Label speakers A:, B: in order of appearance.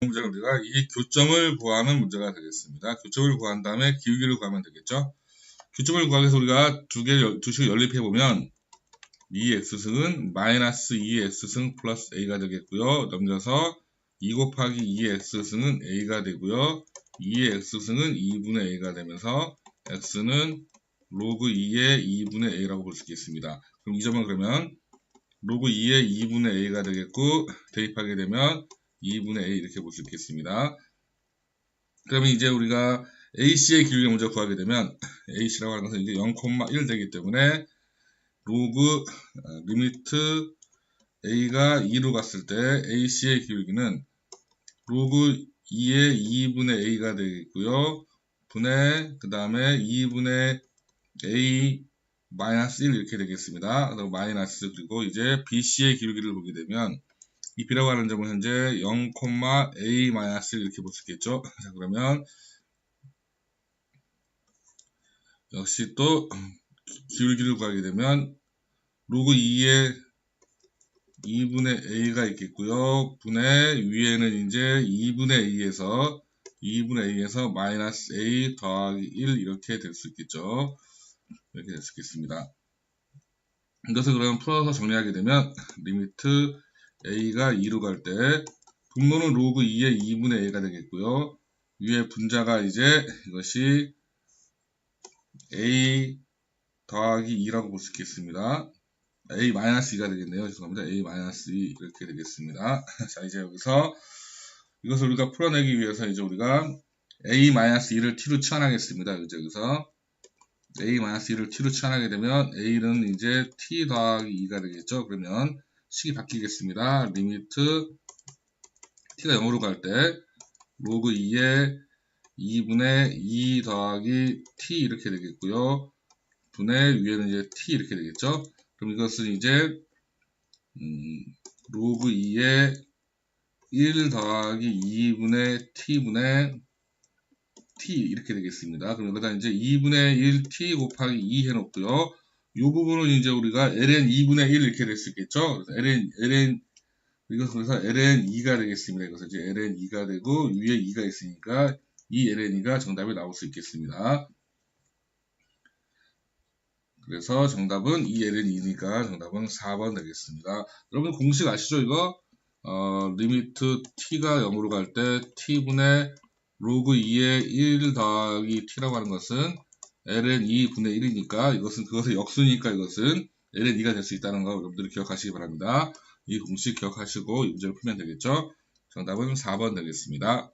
A: 문제는 우리가 이 교점을 구하는 문제가 되겠습니다. 교점을 구한 다음에 기울기를 구하면 되겠죠. 교점을 구하기 위해서 우리가 두 개, 두 식을 연립해 보면 2x승은 마이너스 2x승 플러스 a가 되겠고요. 넘겨서 2 곱하기 2x승은 a가 되고요. 2x승은 2분의 a가 되면서 x는 로그 2의 2분의 a라고 볼 수 있겠습니다. 그럼 이 점은 그러면 로그 2의 2분의 a가 되겠고 대입하게 되면 2분의 a 이렇게 볼 수 있겠습니다. 그러면 이제 우리가 AC의 기울기 먼저 구하게 되면 AC라고 하는 것은 이제 0,1 되기 때문에 로그 어, 리미트 A가 2로 갔을 때 AC의 기울기는 로그 2의 2분의 A가 되겠고요. 분의 그 다음에 2분의 A 마이너스 1 이렇게 되겠습니다. 그리고 마이너스 그리고 이제 BC의 기울기를 보게 되면 이 B라고 하는 점은 현재 0,A 마이너스 1 이렇게 볼 수 있겠죠. 자 그러면 역시 또 기울기를 구하게 되면 로그 2의 2분의 a가 있겠고요. 분의 위에는 이제 2분의 a에서 2분의 a에서 마이너스 a 더하기 1 이렇게 될 수 있겠죠. 이렇게 될 수 있겠습니다. 이것을 그러면 풀어서 정리하게 되면 리미트 a가 2로 갈 때 분모는 로그 2의 2분의 a가 되겠고요. 위에 분자가 이제 이것이 a 더하기 2라고 볼 수 있겠습니다. a 마이너스 2가 되겠네요. 죄송합니다. a 마이너스 2 이렇게 되겠습니다. 자 이제 여기서 이것을 우리가 풀어내기 위해서 이제 우리가 a 마이너스 2를 t로 치환하겠습니다. 이제 여기서 a 마이너스 2를 t로 치환하게 되면 a는 이제 t 더하기 2가 되겠죠. 그러면 식이 바뀌겠습니다. 리미트 t가 0으로 갈 때 로그 2에 2분의 2 더하기 t 이렇게 되겠고요. 분의 위에는 이제 t 이렇게 되겠죠. 그럼 이것은 이제 음, 로그 2에 1 더하기 2분의 t분의 t 이렇게 되겠습니다. 그럼 여기다 이제 2분의 1t 곱하기 2 해놓고요. 이 부분은 이제 우리가 ln 2분의 1 이렇게 될 수 있겠죠. 그래서 ln ln 이것은 그래서 ln 2가 되겠습니다. 이것은 이제 ln 2가 되고 위에 2가 있으니까 이 ln 2가 정답이 나올 수 있겠습니다. 그래서 정답은 2ln2니까 정답은 4번 되겠습니다. 여러분 공식 아시죠 이거? 어, 리미트 t가 0으로 갈 때 t분의 로그 2의 1 더하기 t라고 하는 것은 ln 2분의 1이니까 이것은 그것의 역수니까 이것은 ln 2가 될 수 있다는 거 여러분들이 기억하시기 바랍니다. 이 공식 기억하시고 이 문제를 풀면 되겠죠? 정답은 4번 되겠습니다.